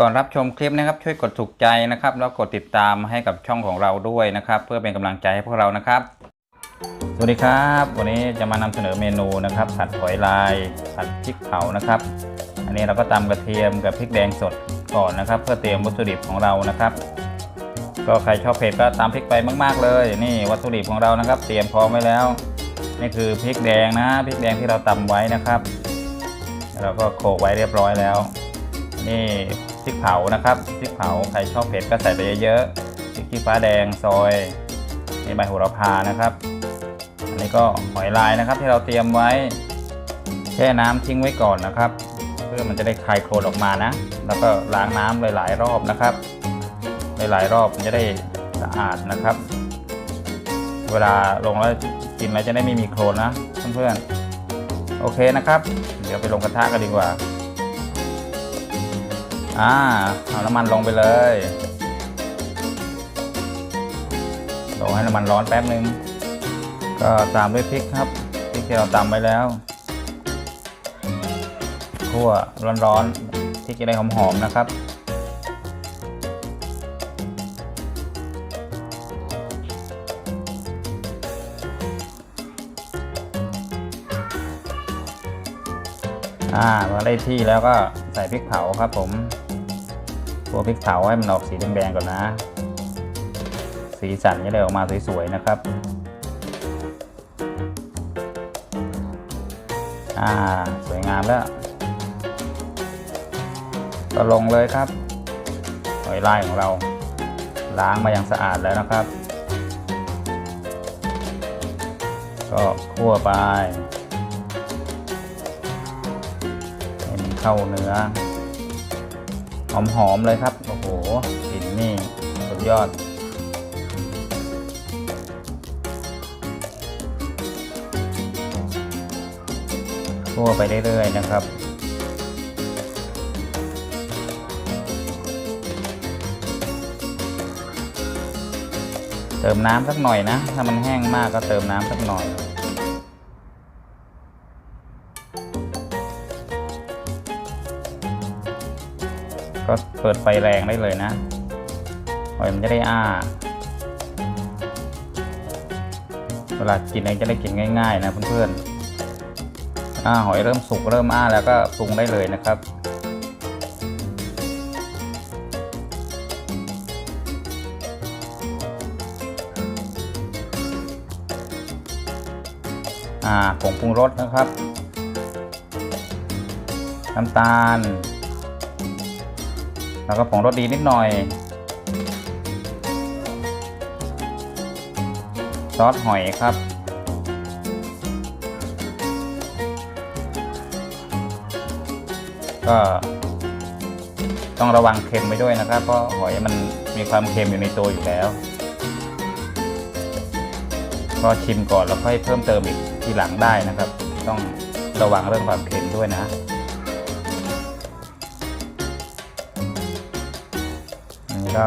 ก่อนรับชมคลิปนะครับช่วยกดถูกใจนะครับ แล้วกดติดตามให้กับช่องของเราด้วยนะครับ เพื่อเป็นกำลังใจให้พวกเรานะครับ สวัสดีครับ วันนี้จะมานำเสนอเมนูนะครับผัดหอยลายผัดพริกเผานะครับ อันนี้เราก็ตำกระเทียมกับพริกแดงสดก่อนนะครับ เพื่อเตรียมวัตถุดิบของเรานะครับ ก็ใครชอบเผ็ดก็ตามพริกไปมาก ๆ เลย นี่วัตถุดิบของเรานะครับ เตรียมพร้อมไว้แล้ว นี่คือพริกแดงนะพริกแดงที่เราตำไว้นะครับเราก็โขลกไว้เรียบร้อยแล้ว นี่ พริกเผานะครับพริกเผาใครชอบเผ็ดก็ใส่ไปเยอะๆพริกขี้ฟ้าแดงซอยนี่ใบโหระพานะครับ อันนี้ก็หอยลายนะครับ ที่เราเตรียมไว้แช่น้ำทิ้งไว้ก่อนนะครับ เพื่อมันจะได้คลายโคลนออกมานะ แล้วก็ล้างน้ำหลายๆรอบนะครับ หลายๆรอบมันจะได้สะอาดนะครับ เวลาลงแล้วกินแล้วจะได้ไม่มีโคลนนะเพื่อนๆโอเคนะครับ เดี๋ยวไปลงกระทะกันดีกว่า อ่าเอาน้ำมันลงไปเลยลงให้น้ำมันร้อนแป๊บนึง ก็ตามด้วยพริกครับพริกที่เราตำไว้แล้วคั่วร้อนๆพริกจะได้หอมๆนะครับอ่ามาได้ที่แล้วก็ใส่พริกเผาครับผม ตัวพริกเผาให้มันออกสีแดงๆก่อนนะ สีสันจะได้ออกมาสวยๆนะครับอ่าสวยงามแล้วก็ลงเลยครับหอยลายของเรา ล้างมาอย่างสะอาดแล้วนะครับ ก็คั่วไปให้มันเข้าเนื้อ หอม ๆ เลยครับ โอ้โหกลิ่นนี่ สุดยอด ทั่วไปเรื่อย ๆ นะครับเติมน้ำสักหน่อยนะ ถ้ามันแห้งมากก็เติมน้ำสักหน่อย ก็เปิดไฟแรงได้เลยนะหอยมันจะได้อ้า เวลากินเองจะได้กินง่าย ๆ นะเพื่อนๆอ่าหอยเริ่มสุกเริ่มอ้าแล้วก็ปรุงได้เลยนะครับอ่าผงปรุงรสนะครับ น้ำตาล แล้วก็ผงรสดีนิดหน่อย ซอสหอยครับ ก็ต้องระวังเค็มไว้ด้วยนะครับ เพราะหอยมันมีความเค็มอยู่ในตัวอยู่แล้ว ก็ชิมก่อนแล้วค่อยเพิ่มเติมอีกทีหลังได้นะครับ ต้องระวังเรื่องความเค็มด้วยนะ ก็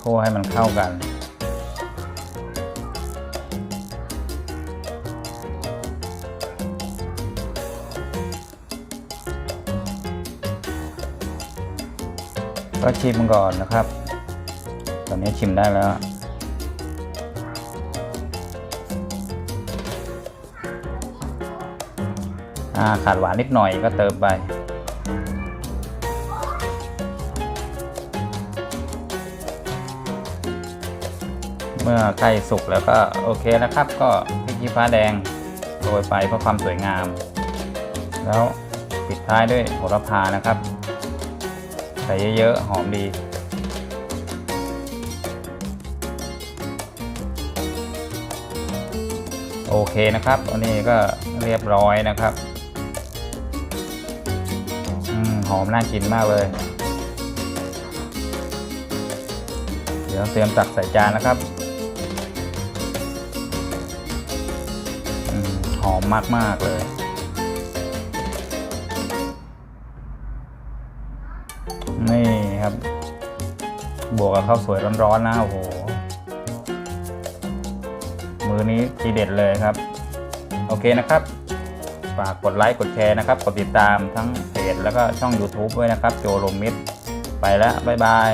คั่วให้มันเข้ากัน ก็ชิมก่อนนะครับ ตอนนี้ชิมได้แล้วอ่าขาดหวานนิดหน่อยก็เติมไป เมื่อใกล้สุกแล้วก็โอเคนะครับ ก็พริกชี้ฟ้าแดงโรยไปเพื่อความสวยงาม แล้วปิดท้ายด้วยโหระพานะครับ ใส่เยอะๆ หอมดี โอเคนะครับอันนี้ก็เรียบร้อยนะครับอหอมน่ากินมากเลย เดี๋ยวเตรียมตักใส่จานนะครับ อมมาก ๆ เลย นี่ครับ บวกกับข้าวสวยร้อนๆนะโอ้โห มือนี้ทีเด็ดเลยครับ โอเคนะครับ ฝากกดไลค์ กดแชร์นะครับ กดติดตามทั้งเพจแล้วก็ช่อง YouTube ด้วยนะครับ โจโรมิดไปไปแล้ว บ๊ายบาย